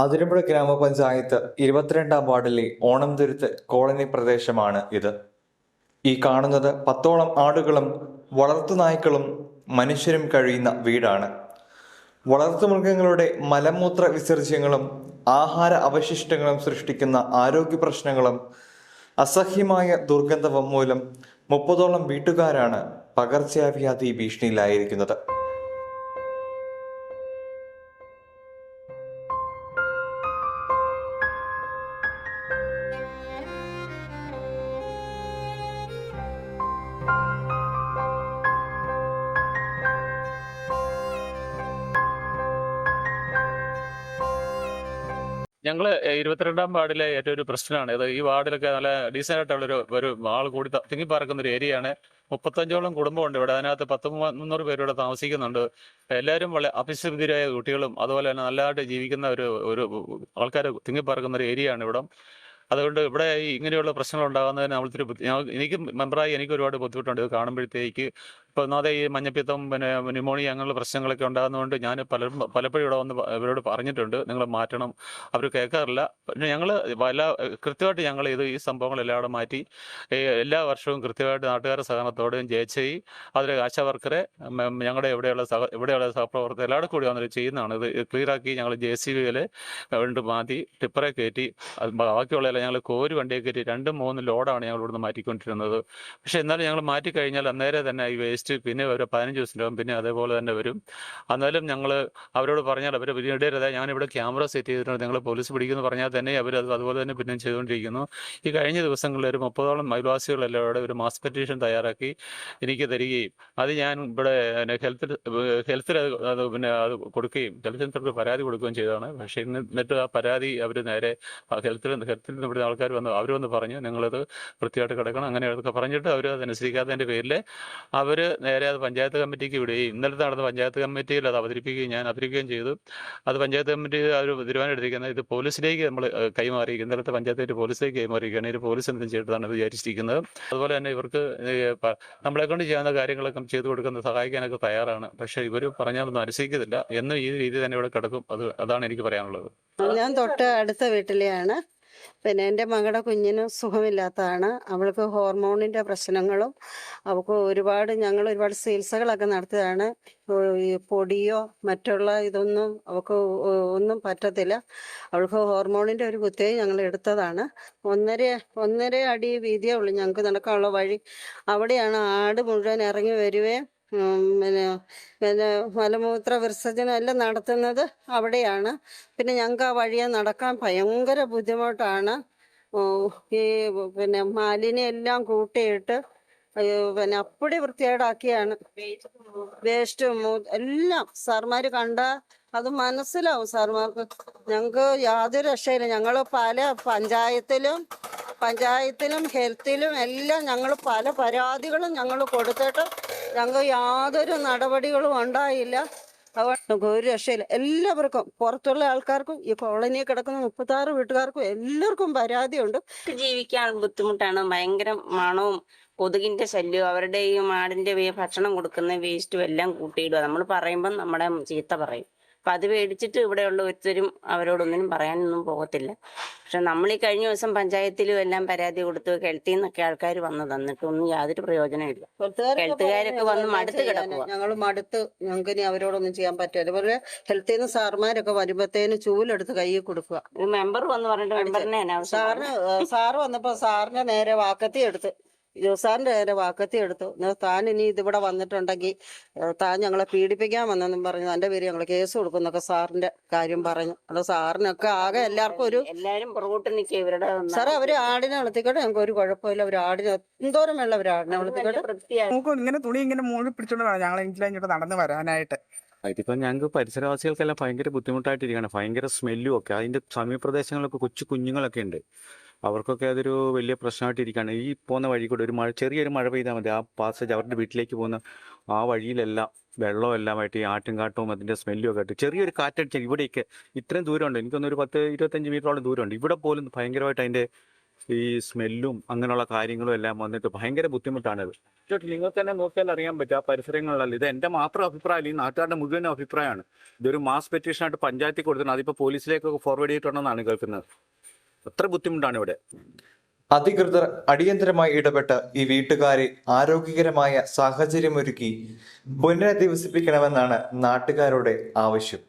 അതിരമ്പുഴ ഗ്രാമപഞ്ചായത്ത് ഇരുപത്തിരണ്ടാം വാർഡിലെ ഓണം ഓണംതുരുത്ത് കോളനി പ്രദേശമാണ് ഇത്. ഈ കാണുന്നത് പത്തോളം ആടുകളും വളർത്തുനായ്ക്കളും മനുഷ്യരും കഴിയുന്ന വീടാണ്. വളർത്തുമൃഗങ്ങളുടെ മലമൂത്ര വിസർജ്യങ്ങളും ആഹാര അവശിഷ്ടങ്ങളും സൃഷ്ടിക്കുന്ന ആരോഗ്യ പ്രശ്നങ്ങളും അസഹ്യമായ ദുർഗന്ധവും മൂലം മുപ്പതോളം വീട്ടുകാരാണ് പകർച്ചവ്യാധി ഭീഷണിയിലായിരിക്കുന്നത്. ഞങ്ങൾ ഇരുപത്തിരണ്ടാം വാർഡിലെ ഏറ്റവും ഒരു പ്രശ്നമാണ്. ഇത് ഈ വാർഡിലൊക്കെ നല്ല ഡീസന്റ് ആയിട്ടുള്ളൊരു ഒരു ആൾ കൂടി തിങ്ങി പാർക്കുന്ന ഒരു ഏരിയയാണ്. മുപ്പത്തഞ്ചോളം കുടുംബമുണ്ട് ഇവിടെ. അതിനകത്ത് പത്ത് മുന്നൂറ് പേര് ഇവിടെ താമസിക്കുന്നുണ്ട്. എല്ലാവരും വളരെ അഭിശുദ്ധിരായ കുട്ടികളും അതുപോലെ തന്നെ നല്ലതായിട്ട് ജീവിക്കുന്ന ഒരു ഒരു ആൾക്കാർ തിങ്ങിപ്പാർക്കുന്ന ഒരു ഏരിയയാണ് ഇവിടെ. അതുകൊണ്ട് ഇവിടെ ഇങ്ങനെയുള്ള പ്രശ്നങ്ങൾ ഉണ്ടാകുന്നതിന് നമ്മൾ ഇത്തിരി എനിക്ക് മെമ്പറായി എനിക്ക് ഒരുപാട് ബുദ്ധിമുട്ടുണ്ട്. ഇത് കാണുമ്പോഴത്തേക്ക് ഇപ്പോൾ ഒന്നാമതെ ഈ മഞ്ഞപ്പിത്തം പിന്നെ ന്യൂമോണിയ അങ്ങനെയുള്ള പ്രശ്നങ്ങളൊക്കെ ഉണ്ടാകുന്നതുകൊണ്ട് ഞാൻ പലരും പലപ്പോഴും ഇവിടെ വന്ന് ഇവരോട് പറഞ്ഞിട്ടുണ്ട് നിങ്ങൾ മാറ്റണം. അവർ കേൾക്കാറില്ല. പിന്നെ ഞങ്ങൾ പല കൃത്യമായിട്ട് ഞങ്ങൾ ഇത് ഈ സംഭവങ്ങളെല്ലാം അവിടെ മാറ്റി എല്ലാ വർഷവും കൃത്യമായിട്ട് നാട്ടുകാരുടെ സഹകരണത്തോടെയും ജയിച്ചി അതിലെ ആശാവർക്കറെ ഞങ്ങളുടെ എവിടെയുള്ള സഹ ഇവിടെയുള്ള സഹപ്രവർത്തകർ എല്ലാവരും കൂടി വന്നിട്ട് ചെയ്യുന്നതാണ്. ഇത് ക്ലിയറാക്കി ഞങ്ങൾ ജെ സി ബിയിൽ വീണ്ടും മാറ്റി ടിപ്പറെ കയറ്റി ബാക്കിയുള്ളതെല്ലാം ഞങ്ങൾ കോരി വണ്ടിയെ കയറ്റി രണ്ടും മൂന്നും ലോഡാണ് ഞങ്ങൾ ഇവിടുന്ന് മാറ്റിക്കൊണ്ടിരുന്നത്. പക്ഷേ എന്നാലും ഞങ്ങൾ മാറ്റിക്കഴിഞ്ഞാൽ അന്നേരം തന്നെ ഈ വേസ്റ്റ് പിന്നെ ഒരു പതിനഞ്ച് ദിവസത്തിനകം പിന്നെ അതേപോലെ തന്നെ വരും. എന്നാലും ഞങ്ങൾ അവരോട് പറഞ്ഞാൽ അവർ പിന്നീടരുത് ഞാനിവിടെ ക്യാമറ സെറ്റ് ചെയ്തിട്ടുണ്ട്. നിങ്ങൾ പോലീസ് പിടിക്കുമെന്ന് പറഞ്ഞാൽ തന്നെ അവർ അത് അതുപോലെ തന്നെ പിന്നെ ചെയ്തുകൊണ്ടിരിക്കുന്നു. ഈ കഴിഞ്ഞ ദിവസങ്ങളിൽ ഒരു മുപ്പതോളം അയൽവാസികളെല്ലാം ഇവിടെ ഒരു മാസ് പെറ്റീഷൻ തയ്യാറാക്കി എനിക്ക് തരികയും അത് ഞാൻ ഇവിടെ ഹെൽത്തിൽ ഹെൽത്തിൽ അത് പിന്നെ അത് കൊടുക്കുകയും ഹെൽത്ത് സെന്ററിൽ പരാതി കൊടുക്കുകയും ചെയ്തതാണ്. പക്ഷേ എന്നിട്ട് ആ പരാതി അവർ നേരെ ഹെൽത്തിൽ ഹെൽത്തിൽ നിന്ന് ഇവിടെ ആൾക്കാർ വന്ന് അവർ വന്ന് പറഞ്ഞു നിങ്ങളത് വൃത്തിയായിട്ട് കിടക്കണം. അങ്ങനെ പറഞ്ഞിട്ട് അവർ അതനുസരിക്കാത്തതിന്റെ പേരിൽ അവർ നേരെ അത് പഞ്ചായത്ത് കമ്മിറ്റിക്ക് വിടുകയും ഇന്നലത്തെ നടന്ന പഞ്ചായത്ത് കമ്മിറ്റിയിൽ അത് അവതരിപ്പിക്കുകയും ഞാൻ അവതരിപ്പിക്കുകയും ചെയ്തു. അത് പഞ്ചായത്ത് കമ്മിറ്റി ഒരു തീരുമാനം എടുത്തിരിക്കുന്നത് ഇത് പോലീസിലേക്ക് നമ്മൾ കൈമാറി ഇന്നലത്തെ പഞ്ചായത്ത് പോലീസിലേക്ക് കൈമാറിയിരിക്കുകയാണ്. ഇത് പോലീസ് എന്തും ചെയ്തിട്ടാണ് വിചാരിച്ചിരിക്കുന്നത്. അതുപോലെ തന്നെ ഇവർക്ക് നമ്മളെ കൊണ്ട് ചെയ്യാവുന്ന കാര്യങ്ങളൊക്കെ ചെയ്തു കൊടുക്കുന്ന സഹായിക്കാനൊക്കെ തയ്യാറാണ്. പക്ഷേ ഇവർ പറഞ്ഞാലൊന്നും അനുസരിക്കത്തില്ല. എന്നും ഈ രീതി തന്നെ ഇവിടെ കിടക്കും. അത് അതാണ് എനിക്ക് പറയാനുള്ളത്. ഞാൻ തൊട്ട് അടുത്ത വീട്ടിലെയാണ്. പിന്നെ എന്റെ മകളുടെ കുഞ്ഞിന് സുഖമില്ലാത്തതാണ്. അവൾക്ക് ഹോർമോണിന്റെ പ്രശ്നങ്ങളും അവൾക്ക് ഒരുപാട് ഞങ്ങൾ ഒരുപാട് ചികിത്സകളൊക്കെ നടത്തിയതാണ്. പൊടിയോ മറ്റുള്ള ഇതൊന്നും അവൾക്ക് ഒന്നും പറ്റത്തില്ല. അവൾക്ക് ഹോർമോണിന്റെ ഒരു കുത്തിയെ ഞങ്ങൾ എടുത്തതാണ്. ഒന്നര ഒന്നര അടി വീതിയേ ഉള്ളൂ ഞങ്ങൾക്ക് നടക്കാനുള്ള വഴി. അവിടെയാണ് ആട് മുഴുവൻ ഇറങ്ങി വരുകയും പിന്നെ പിന്നെ മലമൂത്ര വിസർജനം എല്ലാം നടത്തുന്നത് അവിടെയാണ്. പിന്നെ ഞങ്ങൾക്ക് ആ വഴിയെ നടക്കാൻ ഭയങ്കര ബുദ്ധിമുട്ടാണ്. ഈ പിന്നെ മാലിന്യം എല്ലാം കൂട്ടിയിട്ട് പിന്നെ അപ്പടി വൃത്തികേടാക്കിയാണ്. വേസ്റ്റും എല്ലാം സാർമാര് കണ്ട അത് മനസ്സിലാവും സാർമാർക്ക്. ഞങ്ങൾക്ക് യാതൊരു രക്ഷയില്ല. ഞങ്ങൾ പല പഞ്ചായത്തിലും പഞ്ചായത്തിലും ഹെൽത്തിലും എല്ലാം ഞങ്ങൾ പല പരാതികളും ഞങ്ങൾ കൊടുത്തിട്ട് ഞങ്ങൾക്ക് യാതൊരു നടപടികളും ഉണ്ടായില്ല. അതുകൊണ്ട് ഒരു രക്ഷയില്ല. എല്ലാവർക്കും പുറത്തുള്ള ആൾക്കാർക്കും ഈ കോളനിയിൽ കിടക്കുന്ന മുപ്പത്താറ് വീട്ടുകാർക്കും എല്ലാവർക്കും പരാതിയുണ്ട്. ജീവിക്കാൻ ബുദ്ധിമുട്ടാണ്. ഭയങ്കര മണവും കൊതുകിന്റെ ശല്യവും അവരുടെ ഈ മാടിന്റെ ഭക്ഷണം കൊടുക്കുന്ന വേസ്റ്റും എല്ലാം കൂട്ടിയിടുക നമ്മൾ പറയുമ്പം നമ്മുടെ ചീത്ത പറയും. അപ്പൊ അത് പേടിച്ചിട്ട് ഇവിടെയുള്ള ഒരുത്തരും അവരോടൊന്നിനും പറയാനൊന്നും പോകത്തില്ല. പക്ഷെ നമ്മൾ ഈ കഴിഞ്ഞ ദിവസം പഞ്ചായത്തിലും എല്ലാം പരാതി കൊടുത്തു. ഹെൽത്തിൽ നിന്നൊക്കെ ആൾക്കാർ വന്നു തന്നിട്ടൊന്നും യാതൊരു പ്രയോജനമില്ല ഹെൽത്തുകാരൊക്കെ വന്ന് മടുത്ത് കിടക്കുക ഞങ്ങൾ മടുത്ത് ഞങ്ങൾക്ക് ഇനി അവരോടൊന്നും ചെയ്യാൻ പറ്റില്ല. അതുപോലെ ഹെൽത്തിൽ നിന്ന് സാർമാരൊക്കെ വരുമ്പത്തേന് ചൂലെടുത്ത് കയ്യിൽ കൊടുക്കുക. മെമ്പർ വന്ന് പറഞ്ഞിട്ട് മെമ്പറിനെ സാറിന് സാറ് വന്നപ്പോ സാറിന്റെ നേരെ വാക്കത്തി എടുത്ത്. ജോസാറിന്റെ നേരെ വാക്കത്തി എടുത്തു. താൻ ഇനി ഇതിവിടെ വന്നിട്ടുണ്ടെങ്കിൽ താൻ ഞങ്ങളെ പീഡിപ്പിക്കാൻ വന്നെന്നും പറഞ്ഞു. തന്റെ പേര് ഞങ്ങൾ കേസ് കൊടുക്കുന്നൊക്കെ സാറിന്റെ കാര്യം പറഞ്ഞു. അത് സാറിനൊക്കെ ആകെ എല്ലാവർക്കും ഒരു എല്ലാരും പുറകോട്ട് നിൽക്കുക ഇവരുടെ സാറേ അവർ ആടിനെ വളർത്തിക്കോട്ടെ. ഞങ്ങൾക്ക് ഒരു കുഴപ്പമില്ല. അവർ ആടിനെ എന്തോരം വേണ്ട അവർ ആടിനെ വളർത്തിക്കോട്ടെ. നമുക്ക് ഇങ്ങനെ തുണി ഇങ്ങനെ മൂഴി പിടിച്ചോണ്ട് വേണം ഞങ്ങൾ എങ്കിലും ഇങ്ങോട്ട് നടന്ന് വരാനായിട്ട്. ഇതിപ്പോൾ ഞങ്ങൾക്ക് പരിസരവാസികൾക്കെല്ലാം ഭയങ്കര ബുദ്ധിമുട്ടായിട്ടിരിക്കുകയാണ് ഭയങ്കര സ്മെല്ലും ഒക്കെ. അതിന്റെ സമീപപ്രദേശങ്ങളിലൊക്കെ കൊച്ചു കുഞ്ഞുങ്ങളൊക്കെ ഉണ്ട്. അവർക്കൊക്കെ അതൊരു വലിയ പ്രശ്നമായിട്ടിരിക്കുകയാണ്. ഈ പോകുന്ന വഴി കൂടെ ഒരു മഴ ചെറിയൊരു മഴ പെയ്താൽ മതി. ആ പാസേജ് അവരുടെ വീട്ടിലേക്ക് പോകുന്ന ആ വഴിയിലെല്ലാം വെള്ളവും എല്ലാമായിട്ട് ഈ ആട്ടുംകാട്ടവും അതിന്റെ സ്മെല്ലും ഒക്കെ ആയിട്ട് ചെറിയൊരു കാറ്റടിച്ചാൽ ഇവിടെയൊക്കെ ഇത്രയും ദൂരമുണ്ട്. എനിക്കൊന്ന് ഒരു പത്ത് ഇരുപത്തഞ്ച് മീറ്ററോളം ദൂരമുണ്ട്. ഇവിടെ പോലും ഭയങ്കരമായിട്ട് അതിന്റെ ഈ സ്മെല്ലും അങ്ങനെയുള്ള കാര്യങ്ങളും എല്ലാം വന്നിട്ട് ഭയങ്കര ബുദ്ധിമുട്ടാണിത് ചേട്ടി നിങ്ങൾക്ക് തന്നെ നോക്കിയാൽ അറിയാൻ പറ്റും. ആ പരിസരങ്ങളിലല്ല. ഇത് എന്റെ മാത്രം അഭിപ്രായം ഈ നാട്ടുകാരുടെ മുഴുവൻ അഭിപ്രായമാണ്. ഇതൊരു മാസ് പെറ്റീഷനായിട്ട് പഞ്ചായത്തിൽ കൊടുത്തിട്ടുണ്ട്. അതിപ്പോൾ പോലീസിലേക്കൊക്കെ ഫോർവേഡ് ചെയ്തിട്ടുണ്ടെന്നാണ് കേൾക്കുന്നത്. അത്ര ബുദ്ധിമുട്ടാണ് ഇവിടെ അധികൃതർ അടിയന്തരമായി ഇടപെട്ട് ഈ വീട്ടുകാരെ ആരോഗ്യകരമായ സാഹചര്യമൊരുക്കി പുനരധിവസിപ്പിക്കണമെന്നാണ് നാട്ടുകാരുടെ ആവശ്യം.